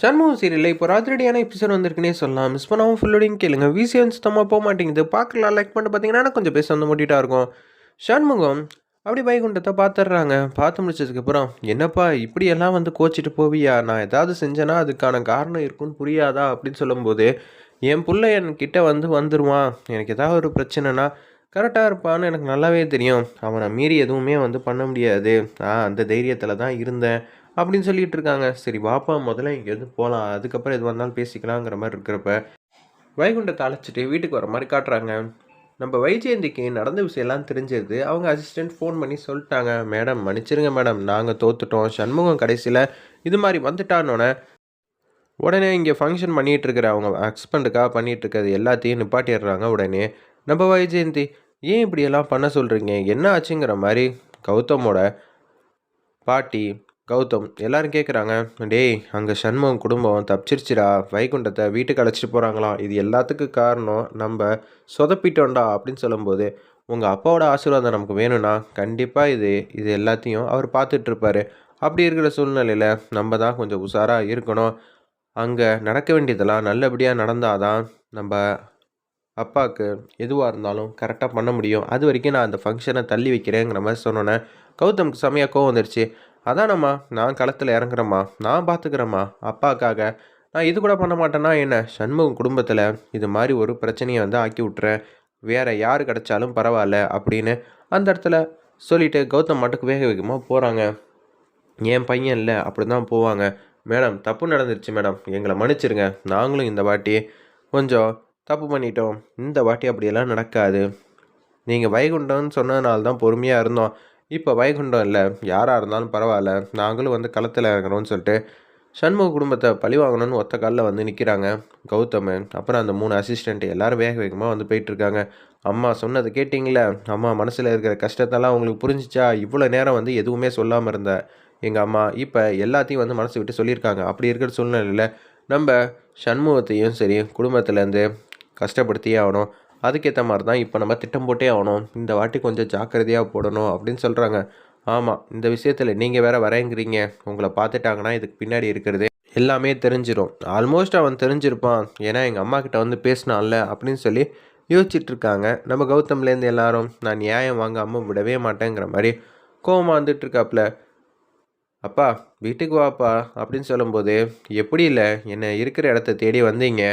சண்முகம் சீரியலில் இப்போ ராத்திரியான எபிசோட் வந்திருக்குன்னே சொல்லலாம். மிஸ் பண்ணாமல் ஃபுல்லோடையும் கேளுங்க. விசிஎன் சுத்தமாக போக மாட்டேங்குது. பார்க்கலாம். லைக் பண்ணிட்டு பார்த்தீங்கன்னா கொஞ்சம் பேச வந்து முட்டிட்டா இருக்கும். சண்முகம் அப்படி வைகுண்டத்தை பார்த்துடுறாங்க. பார்த்து முடிச்சதுக்கப்புறம் என்னப்பா இப்படியெல்லாம் வந்து கோச்சிட்டு போவியா? நான் ஏதாவது செஞ்சேன்னா அதுக்கான காரணம் இருக்குன்னு புரியாதா? அப்படின்னு சொல்லும்போது என் புள்ள என்கிட்ட வந்து வந்துடுவான் எனக்கு ஏதாவது ஒரு பிரச்சனைனா கரெக்டாக இருப்பான்னு எனக்கு நல்லாவே தெரியும். அவனை மீறி எதுவுமே வந்து பண்ண முடியாது. நான் அந்த தைரியத்தில் தான் இருந்தேன். அப்படின்னு சொல்லிட்டு இருக்காங்க. சரி வாப்பா முதல்ல இங்கேருந்து போகலாம் அதுக்கப்புறம் எது வந்தாலும் பேசிக்கலாங்கிற மாதிரி இருக்கிறப்ப வைகுண்டத்தை அழைச்சிட்டு வீட்டுக்கு வர மாதிரி காட்டுறாங்க. நம்ம வைஜெயந்திக்கு நடந்த விஷயம்லாம் தெரிஞ்சது. அவங்க அசிஸ்டன்ட் ஃபோன் பண்ணி சொல்லிட்டாங்க. மேடம் மன்னிச்சிருங்க மேடம். நாங்கள் தோத்துட்டோம். சண்முகம் கடைசியில் இது மாதிரி வந்துட்டானோடனே உடனே இங்கே ஃபங்க்ஷன் பண்ணிகிட்டு இருக்கிற அவங்க ஹஸ்பண்டுக்காக பண்ணிகிட்டு இருக்கிறது எல்லாத்தையும் நிப்பாட்டிடுறாங்க உடனே. நம்ம வைஜெயந்தி ஏன் இப்படியெல்லாம் பண்ண சொல்கிறீங்க என்ன ஆச்சுங்கிற மாதிரி கௌதமோட பாட்டி கௌதம் எல்லாரும் கேட்குறாங்க டேய் அங்கே சண்முகம் குடும்பம் தப்பிச்சிருச்சுடா வைகுண்டத்தை வீட்டுக்கு அழைச்சிட்டு போகிறாங்களாம் இது எல்லாத்துக்கும் காரணம் நம்ம சொதப்பிட்டோண்டா அப்படின்னு சொல்லும்போது உங்கள் அப்பாவோட ஆசீர்வாதம் நமக்கு வேணும்னா கண்டிப்பாக இது இது எல்லாத்தையும் அவர் பார்த்துட்ருப்பாரு. அப்படி இருக்கிற சூழ்நிலையில் நம்ம தான் கொஞ்சம் உஷாராக இருக்கணும். அங்கே நடக்க வேண்டியதெல்லாம் நல்லபடியாக நடந்தால் தான் நம்ம அப்பாவுக்கு எதுவாக இருந்தாலும் கரெக்டாக பண்ண முடியும். அது வரைக்கும் நான் அந்த ஃபங்க்ஷனை தள்ளி வைக்கிறேங்கிற மாதிரி சொன்னோன்னே கௌதமுக்கு செமையாக கோவம் வந்துருச்சு. அதானம்மா நான் களத்தில் இறங்குறேம்மா நான் பார்த்துக்கிறேம்மா அப்பாக்காக. நான் இது கூட பண்ண மாட்டேன்னா என்ன? சண்முகம் குடும்பத்தில் இது மாதிரி ஒரு பிரச்சனையை வந்து ஆக்கி விட்றேன் வேறு யார் கிடச்சாலும் பரவாயில்ல அப்படின்னு அந்த இடத்துல சொல்லிவிட்டு கௌதம் மட்டுக்கு வேக வேகமாக போகிறாங்க என் பையன் இல்லை அப்படி தான் போவாங்க. மேடம் தப்பு நடந்துருச்சு மேடம். எங்களை மன்னிச்சிருங்க. நாங்களும் இந்த வாட்டி கொஞ்சம் தப்பு பண்ணிட்டோம். இந்த வாட்டி அப்படியெல்லாம் நடக்காது. நீங்கள் வைகுண்டம்னு சொன்னதுனால தான் பொறுமையாக இருந்தோம். இப்போ வைகுண்டம் இல்லை. யாராக இருந்தாலும் பரவாயில்ல. நாங்களும் வந்து களத்தில் இறங்குறோம்னு சொல்லிட்டு சண்முக குடும்பத்தை பழி வாங்கணும்னு ஒத்த காலில் வந்து நிற்கிறாங்க கௌதமன் அப்புறம் அந்த மூணு அசிஸ்டண்ட் எல்லாரும் வேக வேகமாக வந்து போயிட்டுருக்காங்க அம்மா சொன்னது கேட்டிங்களே? அம்மா மனசில் இருக்கிற கஷ்டத்தெல்லாம் உங்களுக்கு புரிஞ்சிச்சா? இவ்வளோ நேரம் வந்து எதுவுமே சொல்லாமல் இருந்த எங்கள் அம்மா இப்போ எல்லாத்தையும் வந்து மனசு விட்டு சொல்லியிருக்காங்க. அப்படி இருக்கிற சூழ்நிலையில் நம்ம சண்முகத்தையும் சரி குடும்பத்துலேருந்து கஷ்டப்படுத்தியே ஆகணும். அதுக்கேற்ற மாதிரி தான் இப்போ நம்ம திட்டம் போட்டே ஆகணும். இந்த வாட்டி கொஞ்சம் ஜாக்கிரதையாக போடணும் அப்படின்னு சொல்கிறாங்க ஆமாம் இந்த விஷயத்தில் நீங்கள் வேற வரேங்கிறீங்க. உங்களை பார்த்துட்டாங்கன்னா இதுக்கு பின்னாடி இருக்கிறது எல்லாமே தெரிஞ்சிடும் ஆல்மோஸ்ட் அவன் தெரிஞ்சிருப்பான். ஏன்னா எங்கள் அம்மா கிட்ட வந்து பேசினான்ல அப்படின்னு சொல்லி யோசிச்சுட்டு இருக்காங்க. நம்ம கௌதம்லேருந்து எல்லாரும் நான் நியாயம் வாங்காமல் விடவே மாட்டேங்கிற மாதிரி கோவமாக வந்துட்டுருக்காப்புல அப்பா வீட்டுக்கு வாப்பா அப்படின்னு சொல்லும்போது எப்படி இல்லை என்னை இருக்கிற இடத்த தேடி வந்தீங்க.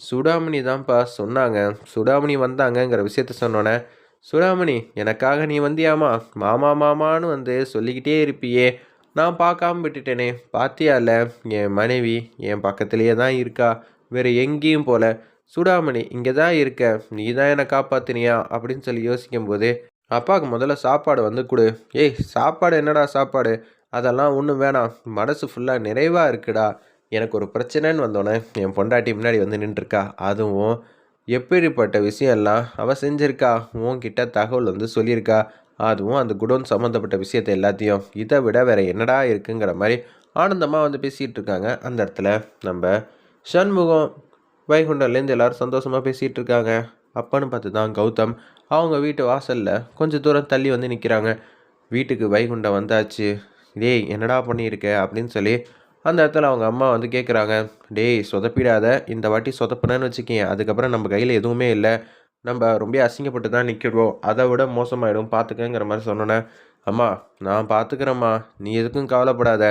சுடாமணி தான்ப்பா சொன்னாங்க. சுடாமணி வந்தாங்கங்கிற விஷயத்த சொன்னோன்னே சுடாமணி எனக்காக நீ வந்தியாமா மாமா மாமான்னு வந்து சொல்லிக்கிட்டே இருப்பியே. நான் பார்க்காம விட்டுட்டேனே. பாத்தியால என் மனைவி என் பக்கத்துலேயே தான் இருக்கா. வேறு எங்கேயும் போல. சுடாமணி இங்கே தான் இருக்க. நீ தான் என்னை காப்பாத்தினியா? அப்படின்னு சொல்லி யோசிக்கும் போது அப்பாவுக்கு முதல்ல சாப்பாடு வந்து கொடு. ஏய் சாப்பாடு என்னடா சாப்பாடு? அதெல்லாம் ஒன்றும் வேணாம். மனசு ஃபுல்லாக நிறைவாக இருக்குடா. எனக்கு ஒரு பிரச்சனைன்னு வந்தோடனே என் பொண்டாட்டி முன்னாடி வந்து நின்றுருக்கா. அதுவும் எப்படிப்பட்ட விஷயம்லாம் அவள் செஞ்சுருக்கா. உன்கிட்ட தகவல் வந்து சொல்லியிருக்கா. அதுவும் அந்த குடோன் சம்மந்தப்பட்ட விஷயத்தை எல்லாத்தையும். இதை விட வேறு என்னடா இருக்குங்கிற மாதிரி ஆனந்தமாக வந்து பேசிகிட்டு இருக்காங்க அந்த இடத்துல நம்ம சண்முகம் வைகுண்டர்லேருந்து எல்லோரும் சந்தோஷமாக பேசிகிட்டு இருக்காங்க அப்பன்னு பார்த்து தான் கௌதம் அவங்க வீட்டு வாசலில் கொஞ்சம் தூரம் தள்ளி வந்து நிற்கிறாங்க வீட்டுக்கு வைகுண்டம் வந்தாச்சு. டேய் என்னடா பண்ணியிருக்க? அப்படின்னு சொல்லி அந்த இடத்துல அவங்க அம்மா வந்து கேட்குறாங்க டேய் சொதப்பிடாத. இந்த வாட்டி சொதப்புனேன்னு வச்சுக்கேன் அதுக்கப்புறம் நம்ம கையில் எதுவுமே இல்லை. நம்ம ரொம்ப அசிங்கப்பட்டு தான் நிற்கிறோம் அதை விட மோசமாயிடும். பார்த்துக்கங்கிற மாதிரி சொன்னோன்னே அம்மா நான் பார்த்துக்கிறேம்மா நீ எதுக்கும் கவலைப்படாத.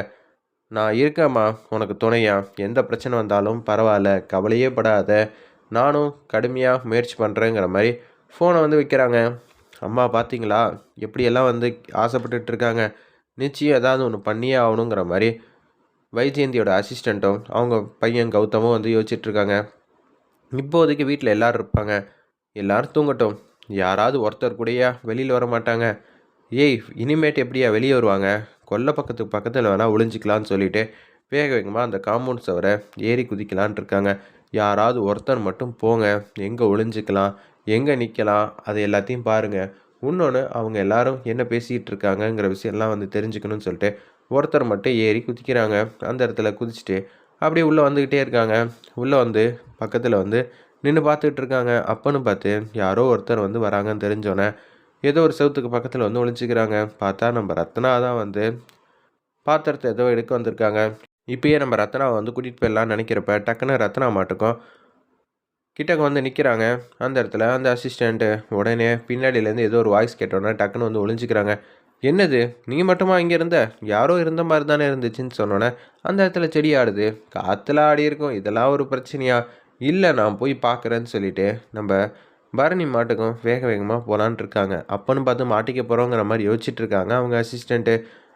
நான் இருக்கேம்மா. உனக்கு துணையா. எந்த பிரச்சனை வந்தாலும் பரவாயில்ல. கவலையே படாத. நானும் கடுமையாக முயற்சி பண்ணுறேங்கிற மாதிரி ஃபோனை வந்து வைக்கிறாங்க. அம்மா பார்த்தீங்களா எப்படியெல்லாம் வந்து ஆசைப்பட்டுட்டு இருக்காங்க? நிச்சயம் ஏதாவது ஒன்று பண்ணியே ஆகணுங்கிற மாதிரி வைஜெயந்தியோட அசிஸ்டண்ட்டும் அவங்க பையன் கௌதமும் வந்து யோசிச்சுட்ருக்காங்க. இப்போதைக்கு வீட்டில் எல்லோரும் இருப்பாங்க. எல்லோரும் தூங்கட்டும். யாராவது ஒருத்தர் கூடயா வெளியில் வர மாட்டாங்க ஏய் இனிமேட்டு எப்படியா வெளியே வருவாங்க? கொல்லை பக்கத்துக்கு பக்கத்தில் வேணால் ஒளிஞ்சிக்கலான்னு சொல்லிட்டு வேக வேகமாக அந்த காம்பவுண்ட் சவரை ஏறி குதிக்கலான் இருக்காங்க. யாராவது ஒருத்தர் மட்டும் போங்க. எங்கே ஒளிஞ்சிக்கலாம்? எங்கே நிற்கலாம் அது எல்லாத்தையும் பாருங்கள் இன்னொன்று அவங்க எல்லாரும் என்ன பேசிகிட்டு இருக்காங்கங்கிற விஷயம்லாம் வந்து தெரிஞ்சுக்கணும்னு சொல்லிட்டு ஒருத்தர் மட்டும் ஏறி குதிக்கிறாங்க. அந்த இடத்துல குதிச்சுட்டு அப்படியே உள்ளே வந்துக்கிட்டே இருக்காங்க. உள்ளே வந்து பக்கத்தில் வந்து நின்று பார்த்துக்கிட்டு இருக்காங்க. அப்பன்னு பார்த்து யாரோ ஒருத்தர் வந்து வராங்கன்னு தெரிஞ்சோன்னே ஏதோ ஒரு செவத்துக்கு பக்கத்தில் வந்து ஒழிச்சிக்கிறாங்க பார்த்தா நம்ம ரத்னா தான் வந்து பாத்திரத்தை ஏதோ எடுக்க வந்திருக்காங்க. இப்பயே நம்ம ரத்னாவை வந்து கூட்டிகிட்டு போயிடலாம்னு நினைக்கிறப்ப டக்குன்னு ரத்னா மாட்டுக்கும் கிட்டக்கு வந்து நிற்கிறாங்க அந்த இடத்துல அந்த அசிஸ்டண்ட்டு உடனே பின்னாடியிலேருந்து ஏதோ ஒரு வாய்ஸ் கேட்டோன்னே டக்குன்னு வந்து ஒழிஞ்சிக்கிறாங்க என்னது? நீ மட்டுமா இங்கே இருந்த? யாரோ இருந்த மாதிரி தானே இருந்துச்சுன்னு சொன்னோன்னே அந்த இடத்துல செடி ஆடுது. காற்றுல ஆடி இருக்கும். இதெல்லாம் ஒரு பிரச்சனையா? இல்லை நான் போய் பார்க்குறேன்னு சொல்லிட்டு நம்ம பரணி மாட்டுக்கும் வேக வேகமாக போகலான் இருக்காங்க. அப்பன்னு பார்த்து மாட்டிக்க போகிறோங்கிற மாதிரி யோசிச்சுட்டு இருக்காங்க அவங்க அசிஸ்டண்ட்டு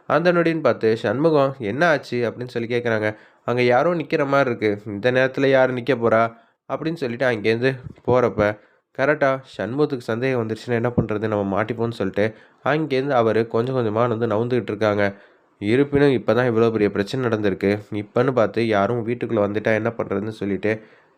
அந்த நொடின்னு பார்த்து சண்முகம் என்ன ஆச்சு? அப்படின்னு சொல்லி கேட்குறாங்க அங்கே யாரோ நிற்கிற மாதிரி இருக்குது இந்த நேரத்தில் யார் நிற்க போகிறா அப்படின்னு சொல்லிட்டு அங்கேருந்து போகிறப்ப கரெக்டாக சண்முகத்துக்கு சந்தேகம் வந்துருச்சுன்னா என்ன பண்ணுறது நம்ம மாட்டிப்போம்னு சொல்லிட்டு அங்கேருந்து அவர் கொஞ்சம் கொஞ்சமாக வந்து நவுந்துக்கிட்டு இருக்காங்க. இருப்பினும் இப்போ தான் இவ்வளோ பெரிய பிரச்சனை நடந்திருக்கு. இப்போன்னு பார்த்து யாரும் வீட்டுக்குள்ளே வந்துட்டா என்ன பண்ணுறதுன்னு சொல்லிட்டு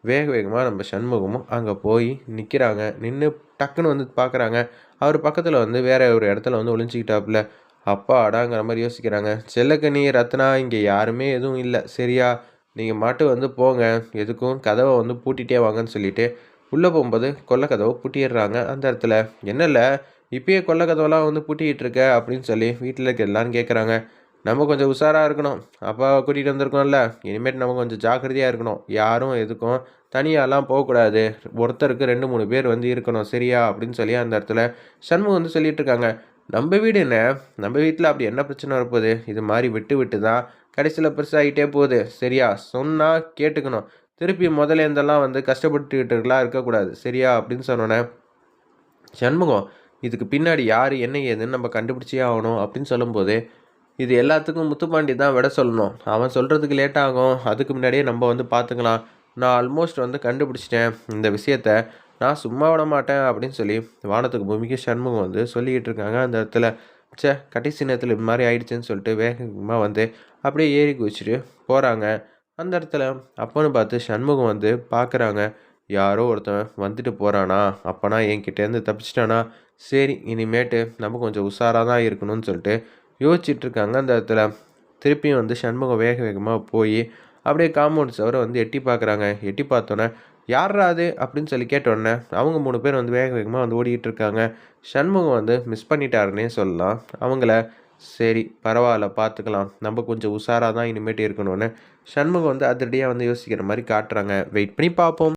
வேக வேகமாக நம்ம சண்முகமும் அங்கே போய் நிற்கிறாங்க நின்று டக்குன்னு வந்து பார்க்குறாங்க அவர் பக்கத்தில் வந்து வேறு ஒரு இடத்துல வந்து ஒளிஞ்சிக்கிட்டாப்புல. அப்பா அடாங்கிற மாதிரி யோசிக்கிறாங்க. செல்லக்கண்ணி ரத்னா இங்கே யாருமே எதுவும் இல்லை. சரியா நீங்கள் மாட்டு வந்து போங்க. எதுக்கும் கதவை வந்து பூட்டிகிட்டே வாங்கன்னு சொல்லிவிட்டு உள்ளே போகும்போது கொல்லக்கதவை பூட்டிடுறாங்க. அந்த இடத்துல என்னல்ல இப்பயே கொல்லக்கதவெல்லாம் வந்து பூட்டிக்கிட்டு இருக்க அப்படின்னு சொல்லி வீட்டில் இருக்க எல்லாரும் கேட்குறாங்க. நம்ம கொஞ்சம் உஷாராக இருக்கணும். அப்பா கூட்டிகிட்டு வந்திருக்கோம்ல. இனிமேட்டு நம்ம கொஞ்சம் ஜாக்கிரதையாக இருக்கணும். யாரும் எதுக்கும் தனியாலாம் போகக்கூடாது. ஒருத்தருக்கு ரெண்டு மூணு பேர் வந்து இருக்கணும். சரியா? அப்படின்னு சொல்லி அந்த இடத்துல சண்முகம் வந்து சொல்லிகிட்ருக்காங்க நம்ம வீடு என்ன? நம்ம வீட்டில் அப்படி என்ன பிரச்சனை வரப்போகுது? இது மாதிரி விட்டு விட்டு தான் கடைசியில் பெருசாகிட்டே போகுது. சரியா? சொன்னால் கேட்டுக்கணும். திருப்பி முதல்ல இருந்தெல்லாம் வந்து கஷ்டப்பட்டுக்கிட்டுலாம் இருக்கக்கூடாது. சரியா? அப்படின்னு சொன்னோன்னே சண்முகம் இதுக்கு பின்னாடி யார் என்ன ஏதுன்னு நம்ம கண்டுபிடிச்சே ஆகணும் அப்படின்னு சொல்லும்போது இது எல்லாத்துக்கும் முத்துப்பாண்டி தான் விட சொல்லணும். அவன் சொல்கிறதுக்கு லேட் ஆகும். அதுக்கு முன்னாடியே நம்ம வந்து பார்த்துக்கலாம். நான் ஆல்மோஸ்ட் வந்து கண்டுபிடிச்சிட்டேன் இந்த விஷயத்த. நான் சும்மா விட மாட்டேன் அப்படின்னு சொல்லி வானத்துக்கு பூமிக்கு சண்முகம் வந்து சொல்லிக்கிட்டு இருக்காங்க. அந்த இடத்துல ச்சே கடைசி நேரத்தில் இது மாதிரி ஆயிடுச்சுன்னு சொல்லிட்டு வேகமாக வந்து அப்படியே ஏறி குதிச்சுட்டு போகிறாங்க அந்த இடத்துல அப்போன்னு பார்த்து சண்முகம் வந்து பார்க்குறாங்க யாரோ ஒருத்தன் வந்துட்டு போகிறானா அப்போனா என்கிட்டேருந்து தப்பிச்சிட்டானா? சரி இனிமேட்டு நம்ம கொஞ்சம் உஷாராக தான் இருக்கணும்னு சொல்லிட்டு யோசிச்சுட்டு இருக்காங்க அந்த இடத்துல திருப்பியும் வந்து சண்முகம் வேக வேகமாக போய் அப்படியே காம்பவுண்ட் சவரை வந்து எட்டி பார்க்குறாங்க. எட்டி பார்த்தோன்னே யாரா அது? அப்படின்னு சொல்லி கேட்டோடனே அவங்க மூணு பேர் வந்து வேக வேகமாக வந்து ஓடிக்கிட்டு இருக்காங்க சண்முகம் வந்து மிஸ் பண்ணிட்டாருன்னே சொல்லலாம். அவங்கள சரி பரவாயில்ல பார்த்துக்கலாம். நம்ம கொஞ்சம் உஷாராக தான் இனிமேட்டு இருக்கணும்னு. சண்முகம் வந்து அதிரடியாக வந்து யோசிக்கிற மாதிரி காட்டுறாங்க. வெயிட் பண்ணி பார்ப்போம்.